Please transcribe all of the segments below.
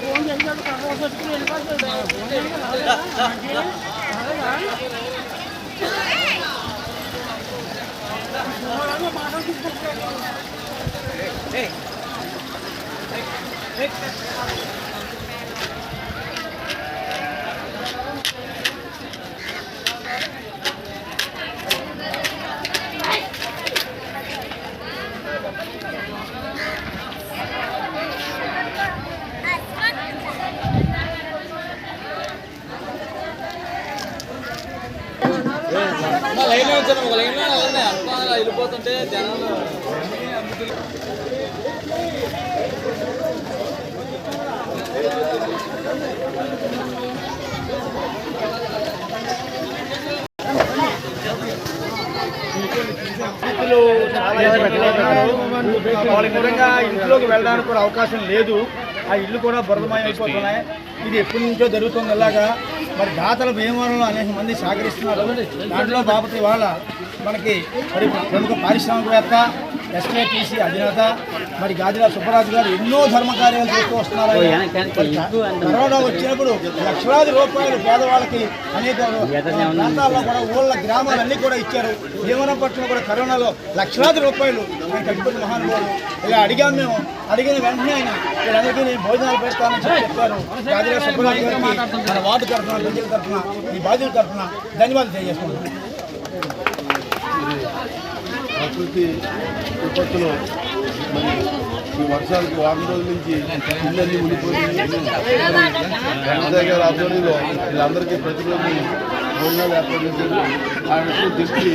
Phone చేసినట్టు తర్వాత వచ్చి వెళ్ళిపోతుంది ఫోన్ చేయాలి మాట లైన్ వచ్చాను ఒక లైన్ అంతా వెళ్ళిపోతుంటే జనాలు వ్యక్తులు వాళ్ళకి నిజంగా ఇంట్లోకి వెళ్ళడానికి కూడా అవకాశం లేదు. ఆ ఇల్లు కూడా బురదమయం అయిపోతున్నాయి ఇది ఎప్పటి నుంచో జరుగుతుంది ఇలాగా మరి దాతల భీమవరంలో అనేక మంది సహకరిస్తున్నారు. దాంట్లో బాపతి వాళ్ళ మనకి మరి ప్రముఖ పారిశ్రామికవేత్త ఎస్కేటీసీ అధినేత మరి గాదిరా సుబ్బరాజు గారు ఎన్నో ధర్మ కార్యాలు చేస్తూ వస్తున్నారు కరోనా వచ్చినప్పుడు లక్షలాది రూపాయలు పేదవాళ్ళకి అనేక ప్రాంతాల్లో కూడా ఊళ్ళ గ్రామాలన్నీ కూడా ఇచ్చారు. భీమవరం పట్టణం కూడా కరోనాలో లక్షలాది రూపాయలు కట్టుకుని మహానుభావులు ఇలా అడిగాం మేము. అడిగిన వెంటనే ఆయన వీళ్ళందరికీ నేను భోజనాలు పెడతానని చెప్పి చెప్పారు. గాదిరా సుబ్బరాజు గారికి మన వార్డు తరఫున ప్రజల తరఫున ఈ బాధ్యుల తరఫున ధన్యవాదాలు తెలియజేసుకుంటున్నాను ప్రకృతి విపత్తులో మరి ఈ వర్షాలకి వారం రోజుల నుంచి ఇళ్ళన్నీ ఉండిపోయింది వెంకటయ్య గారి ఆధ్వర్యంలో వీళ్ళందరికీ ప్రతిరోజు భోజనాలు ఏర్పాటు చేశారు ఆయన దృష్టి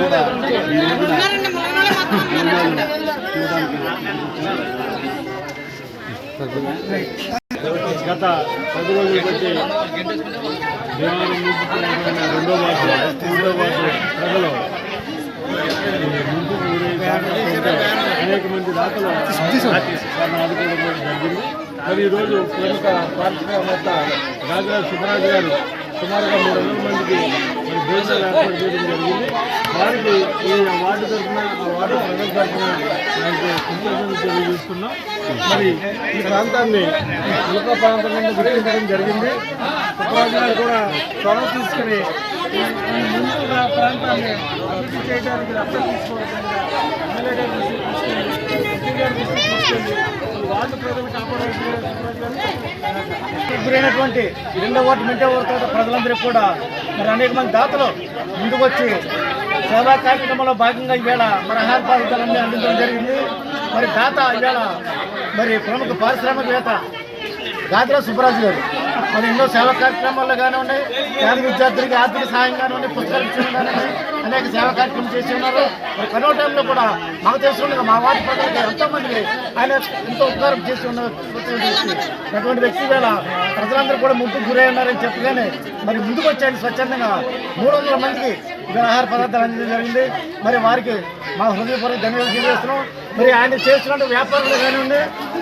కూడా ఈ రోజున గత పది రోజుల బట్టి దేవాలయం రెండో వార్డు మూడో వార్డు ప్రజలు ముందుకు అనేక మంది దాతలు వారిని ఆదుకోవడం జరిగింది. మరి ఈరోజు ప్రముఖ పారిశ్రామికవేత్త రాజరాజ్ సుబ్బరాజు గారు సుమారుగా మూడు వందల మందికి మరి భోజనాలు ఏర్పాటు చేయడం జరిగింది. వారికి ఈ వార్డు తరఫున ఆ వార్డు ప్రజల తరఫున వారికి కృతజ్ఞతలు తెలియజేస్తున్నాం. మరి ఈ ప్రాంతాన్ని ఉలక ప్రాంతం కింద గుర్తించడం జరిగింది. సుబ్బరాజు కూడా చొరవ తీసుకుని ఈ ఈ ప్రాంతాన్ని అభివృద్ధి చేయడానికి రక్షణ తీసుకోవడంగా ఎమ్మెల్యే గారి దృష్టికి తీసుకెళ్ళి ఎంపీ గారి దృష్టికి తీసుకెళ్ళి గురైనటువంటి ఈ రెండో వార్డు మెంటే వార్డు ప్రజలందరికీ కూడా మరి అనేక మంది దాతలు ముందుకు వచ్చి సేవా కార్యక్రమంలో భాగంగా ఈవేళ మరి ఆహార పదార్థాలన్నీ అందించడం జరిగింది. మరి దాత ఈవేళ మరి ప్రముఖ పారిశ్రామికవేత్త గాదిరా సుబ్బరాజు గారు. మరి ఎన్నో సేవా కార్యక్రమాల్లో కానివ్వండి పేద విద్యార్థులకి ఆర్థిక సహాయం కానివ్వండి పుస్తకాలు ఇచ్చడం కానివ్వండి అనేక సేవా కార్యక్రమం చేసి ఉన్నారు. మరి కరోనా టైంలో కూడా మాకు తెలుసుకుండగా మా వార్డు ప్రజలకి ఎంతో మందికి ఆయన ఎంతో ఉపకారం చేసి ఉన్న అటువంటి వ్యక్తి వేళ ప్రజలందరూ కూడా ముందుకు గురై ఉన్నారని చెప్పగానే మరి ముందుకు వచ్చాయని స్వచ్ఛందంగా. మూడు వందల మందికి ఆహార పదార్థాలు అందించడం జరిగింది. మరి వారికి మా హృదయపూర్వక ధన్యవాదాలు తెలియజేస్తున్నాం. మరి ఆయన చేస్తున్న వ్యాపారులు కానివ్వండి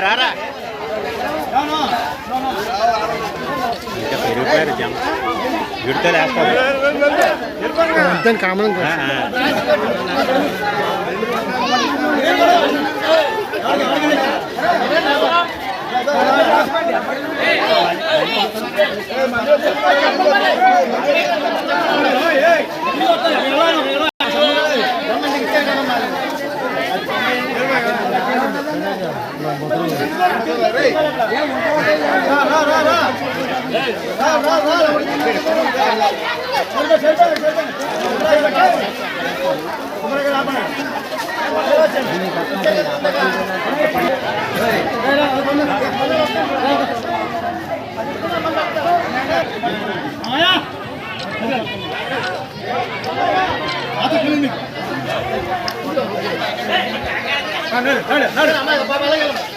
రారా ఇటు చూడండి ఇటు చూడండి సార్ ఒకసారి ఇటు చూడండి ఒకసారి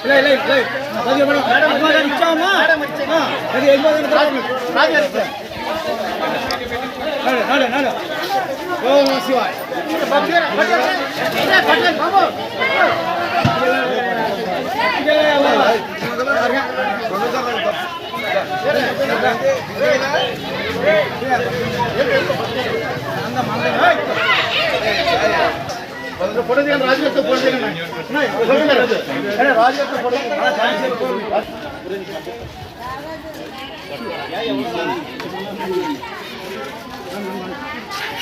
ಇಲ್ಲ ಇಲ್ಲ ಇಲ್ಲ ಇಚ್ಛಾ జమ విడతలు వేస్తారు కామన్ రా ఫోటో దిగండి రాజుగారితో ఫోటో దిగండి రాజుగారితో ఫోటో